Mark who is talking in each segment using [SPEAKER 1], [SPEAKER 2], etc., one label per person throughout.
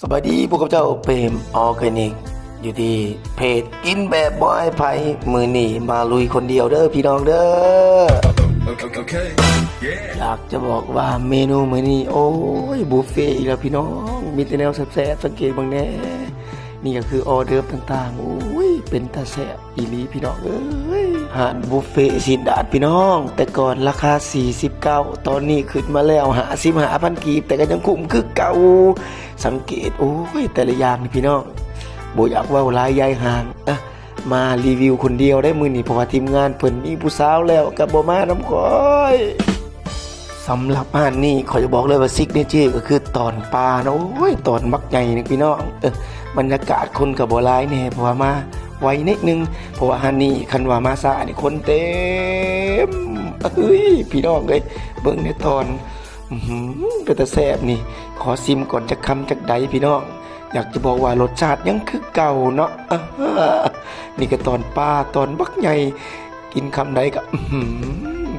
[SPEAKER 1] สวัสดีพวกกับเจ้าเปรมออร์แกนิก อยู่ที่เพจกินแบบบอยไผ่มือนี่มาลุยคนเดียวเด้อพี่น้องเด้อ
[SPEAKER 2] Okay, okay, yeah.
[SPEAKER 1] อยากจะบอกว่าเมนูมือนี้โอ้ยบุฟเฟ่ต์อีกแล้วพี่น้อง มีแต่แนวแซ่บๆสังเกตบางแน่นี่ก็คือออเดิร์ฟต่างๆโอ้ยเป็นตาแซ่บอีหลีพี่น้องเอ้ยอา หารบุฟเฟ่ต์สินดาดพี่น้อง แต่ก่อนราคา 49 ตอนนี้ขึ้นมาแล้วหาสิหาพันกีบแต่ก็ยังคุ้มคือเก่าสังเกตโอ้ยแต่ละอย่างนี่พี่น้องบอยากว่าลายยายห่างอะมารีวิวคนเดียวได้มือนี่เพราะว่าทีมงานเพิ่นมีผู้สาวแล้วกับบมาน้ำคอยสำหรับอาหารนี่ขอจะบอกเลยว่าซิกเนเจอร์ก็คือตอนปลานะโอ้ยตอนมักใหญ่นี่พี่น้องเออบรรยากาศคนกับบ่หลายแน่เพราะว่ามา ไวนิดนึงเพราะว่าอาหารนี่คันว่ามาซานี่คนเต็มเอ้ยพี่น้องเอ้ยเบิ่งในตอนอื้อหือเป็นตาแซ่บนี่ ขอซิมก่อนจะคำจากใดพี่น้อง อยากจะบอกว่ารสชาติยังคือเก่าเนาะนี่ก็ตอนป้าตอนบักใหญ่กินคำใดก็อื้อหือ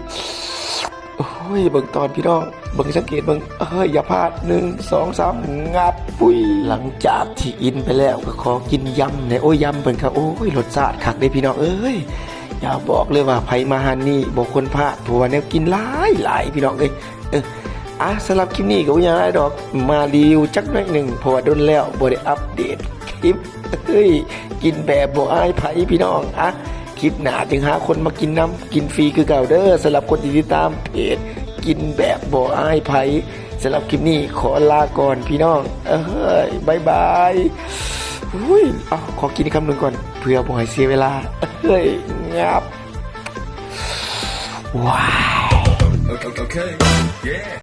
[SPEAKER 1] โอ้ยเบิ่งตอนพี่น้อง เบิ่งสังเกตเบิ่งเอ้ยอย่าพลาดหนึ่งสองสามงับปุ้ยหลังจากที่อินไปแล้วก็ขอกินยำเนี่ยโอ้ยยำเบิ่งครับโอ้ยรสชาติคักเลยพี่น้องเอ้ยอย่าบอกเลยว่าไผมาหานี่บอกคนพลาดเพราะว่าแนวกินหลายหลายพี่น้องเอ้ยเอออะสำหรับคลิปนี้ก็ยังไรดอกมารีวิวจักหน่อยหนึ่งเพราะว่าโดนแล้วบ่ได้อัปเดตคลิปเฮ้ยกินแบบบ่อายไผพี่น้องอะคลิปหนาจึงหาคนมากินน้ำกินฟรีคือเก่าเด้อสำหรับคนที่ติดตามเพจ กินแบบบ่อายไผสำหรับคลิปนี้ขอลาก่อนพี่น้อง เอ้ยบายบายอุ้ยเอาขอกินคำหนึ่งก่อน เพื่อบ่ให้เสียเวลา เฮ้ยงับว้าว
[SPEAKER 2] Okay, okay, yeah.